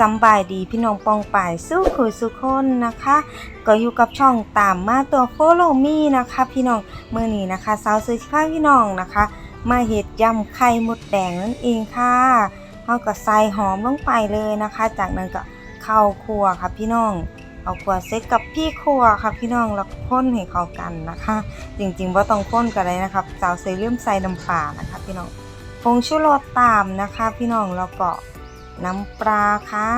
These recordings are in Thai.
สำบายดีพี่น้องปองป่ายสู้คุยสุคนนะคะ ก็อยู่กับช่องตามมาตัว Follow Me นะคะ พี่น้องเมื่อนี้นะคะสาวซื้อข้าพี่น้องนะคะ มาเห็ดยำไข่มดแดงนั่นเองค่ะเราก็ใส่หอมลงไปเลยนะคะ จากนั้นก็เข้าครัวค่ะพี่น้องเอาครัวเซตกับพี่ครัวค่ะพี่น้องแล้วคนให้เข้ากันนะคะ จริงๆว่าต้องค้นกันเลยนะครับสาวเซเลื่มใส่น้ำปลานะคะ พี่น้องผงชูรสตามนะคะ พี่น้องแล้วก็ น้ำปลาค่ะ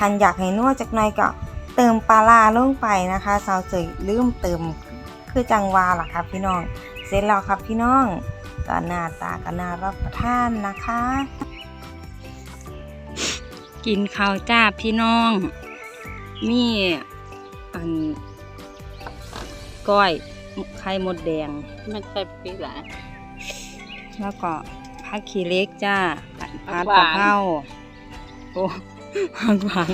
หันอยากให้นัวจากหน่อยก็เติมปลาร้าลงไปนะคะสาวเสยลืมเติมคือจังหวาล่ะครับพี่น้อง เสร็จแล้วครับพี่น้องก็หน้าตาก็น่ารับประทานนะคะ กินข้าวจ้าพี่น้อง มีอันก้อยไข่มดแดง มันใส่ปีหลายแล้วก็ ผักขี้เหล็กจ้าผัดผักะกหวานเพราโอ้ผักหวาน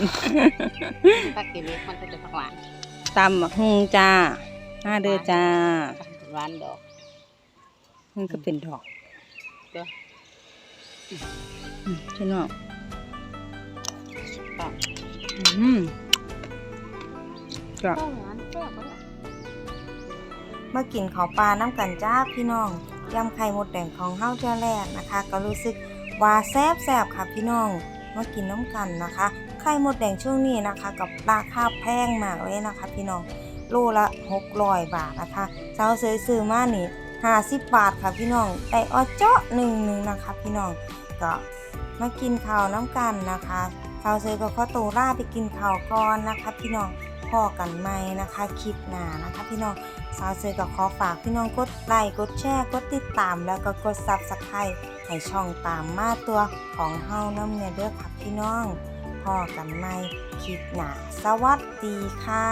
ถ้ากินเล็กมันก็จะหวานตำบักฮุงจ้าหน้าเด้อจ้าหวานดอกมันก็เป็นดอกเด้ออืมพี่น้องก็อืมก็หวานแซ่บเลยเมื่อกินข้าวปลาน้ำกันจ้าพี่น้อง ยำไข่มดแดงของเฮาเจ้าแรกนะคะ ก็รู้สึกว่าแซ่บแซบๆค่ะพี่น้องมากินน้ำกันนะคะ ไข่มดแดงช่วงนี้นะคะ กับราคาแพงมากเลยนะคะ พี่น้องโลละ600บาทนะคะเจ้าซื้อซื้อมานี่50บาทค่ะพี่น้องแต่ออเจาะหนึ่งหนึ่งนะคะ พี่น้องก็มากินข้าวน้ำกันนะคะ เจ้าซื้อก็ขอตัวล่าไปกินข้าวก่อนนะคะ พี่น้องพอกันไหมนะคะคลิปหน้านะคะ พี่น้องสาวเซอกับขอฝากพี่น้องกดไลค์กดแชร์กดติดตาม แล้วก็กดซับสไครต์ให้ช่องตามมาตัวของเฮาน้ำเนเด้อค่ะพี่น้องพอกันใหม่คลิปหน้าสวัสดีค่ะ